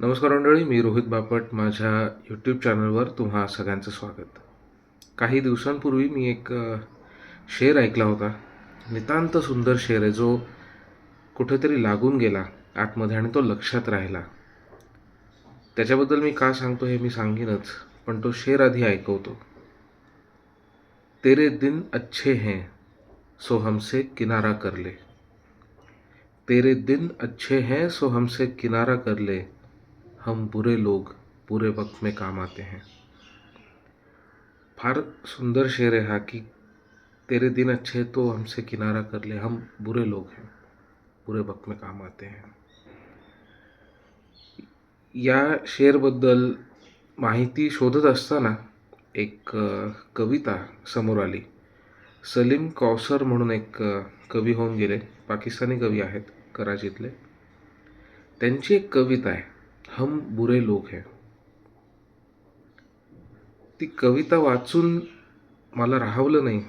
नमस्कार मंडळी मी रोहित बापट. माझ्या यूट्यूब चॅनलवर तुम्हा सगळ्यांचं स्वागत. काही दिवसांपूर्वी मी एक शेर ऐकला होता. नितांत सुंदर शेर आहे जो कुठेतरी लागून गेला. आतमध्ये आणि तो लक्षात राहिला. त्याच्याबद्दल मी का सांगतो हे मी सांगेनच पण तो शेर आधी ऐकवतो. तेरे दिन अच्छे हैं सो हमसे किनारा कर ले. तेरे दिन अच्छे हैं सो हमसे किनारा कर ले. हम बुरे लोग बुरे वक्त में काम आते हैं। फार सुंदर शेर है हा की तेरे दिन अच्छे तो हमसे किनारा कर ले। हम बुरे लोग हैं बुरे वक्त में काम आते हैं। या शेरबद्दल माहिती शोधत असताना एक कविता समोर आली. सलीम कौसर म्हणून एक कवी होऊन गेले. पाकिस्तानी कवी आहेत कराचीतले. त्यांची एक कविता आहे. हम बुरे लोक हैं. ती कविता वाचून मला राहवलं नाही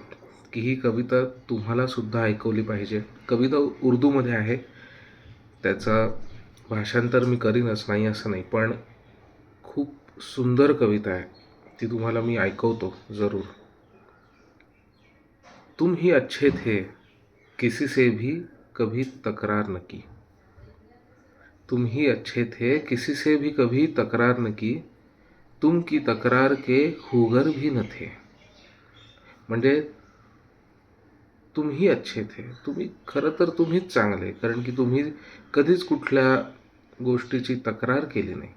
की ही कविता तुम्हाला सुद्धा ऐकवली पाहिजे. कविता उर्दूमध्ये आहे. त्याचा भाषांतर मी करीनच नाही असं नाही पण खूप सुंदर कविता आहे. ती तुम्हाला मी ऐकवतो जरूर. तुम ही अच्छे थे किसी से भी कभी तकरार न की. तुम ही अच्छे थे किसी से भी कभी तकरार न की। तुम की तक्रार के हुगर भी न थे। म्हणजे तुम्ही अच्छे थे तुम्ही खरं तर तुम्हीच चांगले कारण की तुम्ही कधीच कुठल्या गोष्टीची तक्रार केली नाही.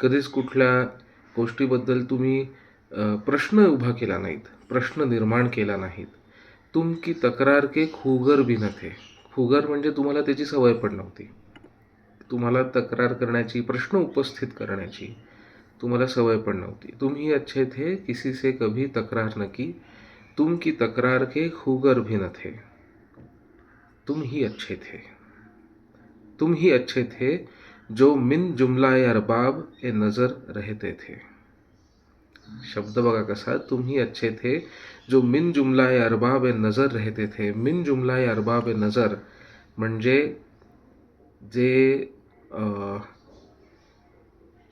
कधीच कुठल्या गोष्टीबद्दल तुम्ही प्रश्न उभा केला नाहीत प्रश्न निर्माण केला नाहीत. तुम की तक्रार के खुगर भी न थे. खुगर म्हणजे तुम्हाला त्याची सवय पण नव्हती तुम्हाला तक्रार करण्याची, प्रश्न उपस्थित करण्याची तुम्हाला सवय पण नव्हती. तुम्ही अच्छे थे, किसी से कभी तक्रार न की. तुम की तक्रार के खूगर भी न थे. तुम ही अच्छे थे. तुम ही अच्छे थे जो मिन जुमला अरबाब ए नज़र रहते थे. शब्द बघा कसा, तुम ही अच्छे थे जो मिन जुमला अरबाब ए नज़र रहते थे. मिन जुमला अरबाब ए नज़र म्हणजे जे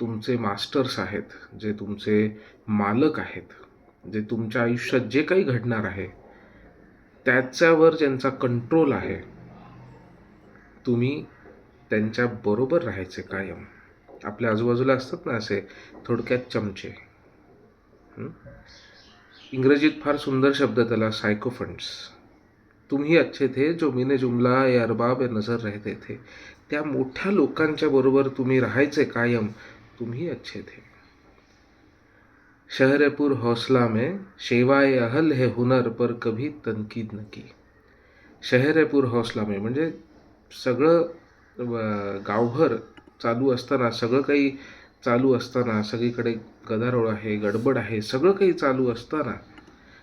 तुमचे मास्टर्स आहेत जे तुमचे मालक आहेत जे तुमच्या आयुष्यात जे काही घडणार आहे त्याच्यावर ज्यांचा कंट्रोल आहे तुम्ही त्यांच्या बरोबर राहायचे कायम. आपल्या आजूबाजूला असतात ना असे थोडक्यात चमचे. इंग्रजीत फार सुंदर शब्द त्याला सायकोफंड्स तुम्ही अच्छे थे जो मिने जुमला या अरबाब या नजर रहते थे। त्या मोठ्या लोकांच्या बरोबर तुम्ही राहायचे कायम तुम्ही अच्छे थे। शहरपुर हौसला में शेवाय अहल हे हुनर पर कभी तनकीद न की। शहरपुर हौसला में म्हणजे सगळं गावभर चालू असताना सगळं काही चालू असताना सगळीकडे गदारोळ आहे गडबड आहे सगळं काही चालू असताना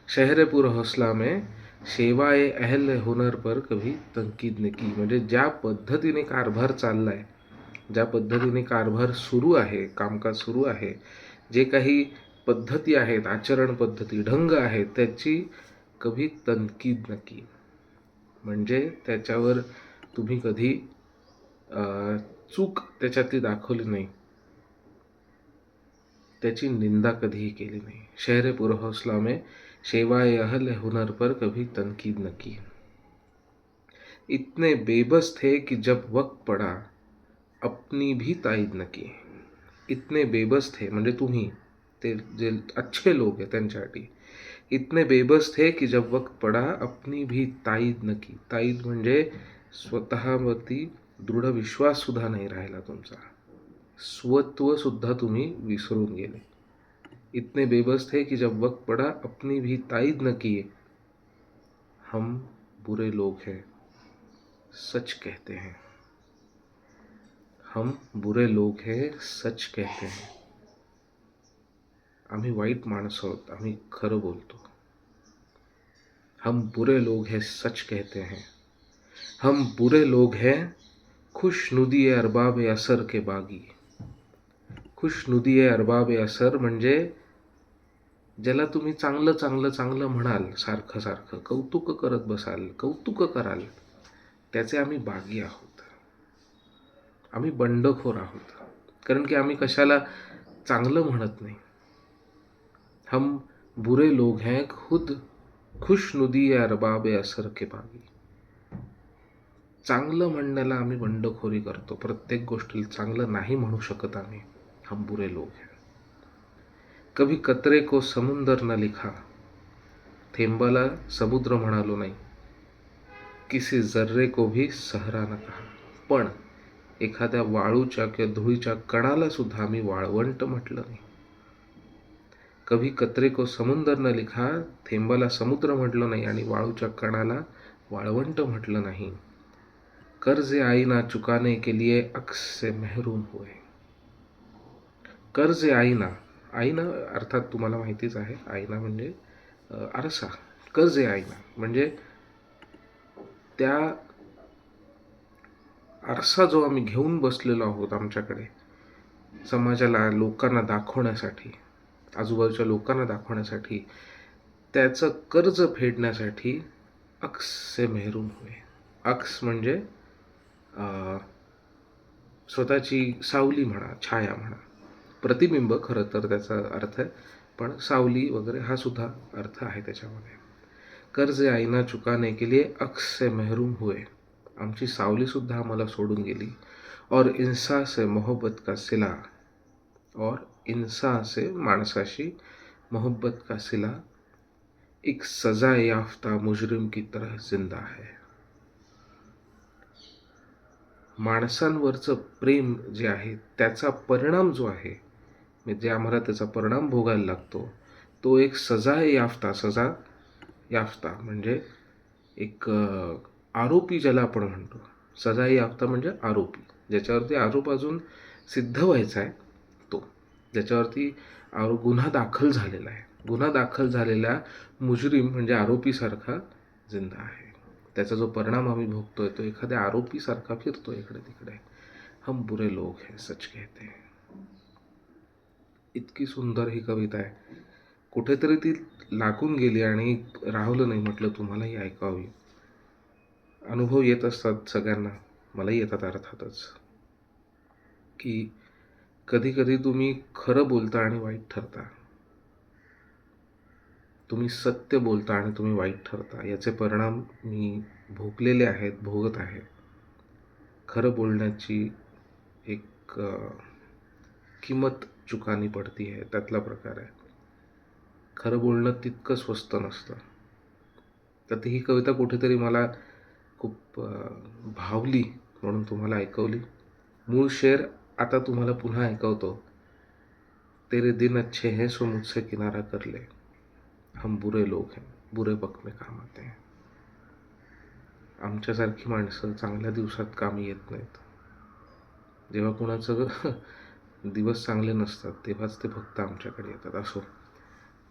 शहरपुर हौसला में शेवाए अहल होणार पर कभी तंकीद न की। म्हणजे ज्या पद्धतीने कारभार चाललाय ज्या पद्धतीने कारभार सुरू आहे कामकाज सुरू आहे जे काही पद्धती आहेत आचरण पद्धती ढंग आहेत त्याची कभी तनकीद नक्की म्हणजे त्याच्यावर तुम्ही कधी चूक त्याच्यातली दाखवली नाही. त्याची निंदा कधीही केली नाही. शहर पुर हौसला में सेवा अहल हुनर पर कभी तनकीद न की। इतने बेबस थे कि जब वक्त पड़ा अपनी भी ताईद न की। इतने बेबस थे म्हणजे तुम्ही ते जे अच्छे लोक आहे त्यांच्यासाठी। इतने बेबस थे कि जब वक्त पड़ा अपनी भी ताईद न की। ताईद म्हणजे स्वतःवरती दृढ विश्वास सुद्धा नाही राहिला तुमचा। स्वत्व सुद्धा तुम्ही विसरून गेले। इतने बेबस थे कि जब वक्त पड़ा, अपनी भी ताईद न किए। हम बुरे लोग हैं, सच कहते हैं। हम बुरे लोग हैं, सच कहते हैं। आम्ही वाईट माणसं आहोत आम्ही खरं बोलतो हम बुरे लोग हैं, सच कहते हैं। हम बुरे लोग हैं खुश नुदी अरबाब असर के बागी। खुश नुदी अरबाब असर म्हणजे ज्याला तुम्ही चांगलं चांगलं चांगलं म्हणाल सारखं सारखं कौतुक करत बसाल कौतुक कराल त्याचे आम्ही बागी आहोत. आम्ही बंडखोर आहोत. कारण की आम्ही कशाला चांगलं म्हणत नाही. हम बुरे लोग हैं खुद खुश नुदी अरबाब असर के बागी. चांगलं म्हणण्याला आम्ही बंडखोरी करतो. प्रत्येक गोष्टीला चांगलं नाही म्हणू शकत आम्ही. हम बुरे लोग हैं. कभी कतरे को समुंदर न लिखा। थेंबाला समुद्र म्हणालो नाही किसी जर्रे को भी सहरा न कहा। पण एखाद्या वाळूच्या किंवा धुळीच्या कणाला सुद्धा आम्ही वाळवंट म्हटलं नाही. कभी कतरे को समुंदर न लिखा थेंबाला समुद्र म्हटलं नाही आणि वाळूच्या कणाला वाळवंट म्हटलं नाही. कर्ज आईना चुकाने के लिए अक्स से महरूम हुए। कर्ज आईना आईना अर्थात तुम्हाला माहितीच आहे आईना म्हणजे आरसा कर्ज आईना. म्हणजे त्या आरसा जो आम्ही घेऊन बसलेलो आहोत आमच्याकडे समाजाला लोकांना दाखवण्यासाठी आजूबाजूच्या लोकांना दाखवण्यासाठी त्याचं कर्ज फेडण्यासाठी अक्स से मेहरून होय अक्स म्हणजे स्वतःची सावली म्हणा छाया म्हणा. प्रतिबिंब खरं तर त्याचा अर्थ आहे पण सावली वगैरे हा सुद्धा अर्थ आहे त्याच्यामध्ये. कर्ज आईना चुकाने के लिए अक्स से महरूम हुए. आमची सावलीसुद्धा आम्हाला सोडून गेली. और इन्सा से मोहब्बत का सिला. और इंसा से माणसाशी मोहब्बत का सिला. एक सजा याफ्ता मुजरिम की तरह जिंदा है. माणसांवरचं प्रेम जे आहे त्याचा परिणाम जो आहे म्हणजे जे आम्हाला त्याचा परिणाम भोगायला लागतो तो एक सजा याफ्ता सजा याफ्ता. म्हणजे एक आरोपी ज्याला आपण म्हणतो. सजा याफ्ता म्हणजे आरोपी. ज्याच्यावरती आरोप अजून सिद्ध व्हायचा आहे तो. ज्याच्यावरती आरो गुन्हा दाखल झालेला आहे. गुन्हा दाखल झालेला मुजरीम म्हणजे आरोपीसारखा जिंदा आहे. त्याचा जो परिणाम आम्ही भोगतोय तो एखाद्या आरोपीसारखा फिरतो इकडे तिकडे. हम बुरे लोक हे सच कहते हैं. इतकी सुंदर ही कविता आहे. कुठेतरी ती लागून गेली आणि राहुलं नाही म्हटलं तुम्हालाही ऐकावी. अनुभव येत असतात सगळ्यांना. मलाही येतात अर्थातच. की कधी कधी तुम्ही खरं बोलता आणि वाईट ठरता. तुम्ही सत्य बोलता आणि तुम्ही वाईट ठरता. याचे परिणाम मी भोगलेले आहेत भोगत आहे. खरं बोलण्याची एक किंमत चुकानी पडती आहे त्यातला प्रकार आहे. खरं बोलणं तितकं स्वस्त नसतं. तर ही कविता कुठेतरी मला खूप भावली म्हणून तुम्हाला ऐकवली. मूळ शेर आता तुम्हाला पुन्हा ऐकवतो. तेरे दिन अच्छे हैं सो मुझसे किनारा कर ले. हम बुरे लोग हैं बुरे वक्त में काम आते हैं. आमच्यासारखी माणसं चांगल्या दिवसात कामी येत नाहीत. जेव्हा कुणाचं दिवस चांगले नसतात तेव्हाच ते फक्त आमच्याकडे येतात असो.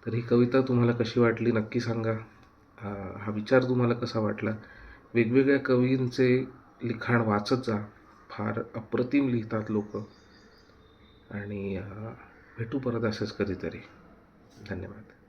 तर ही कविता तुम्हाला कशी वाटली नक्की सांगा. हा विचार तुम्हाला कसा वाटला? वेगवेगळ्या कवींचे लिखाण वाचत जा. फार अप्रतिम लिहितात लोक. आणि भेटू परत असेच कधीतरी. धन्यवाद.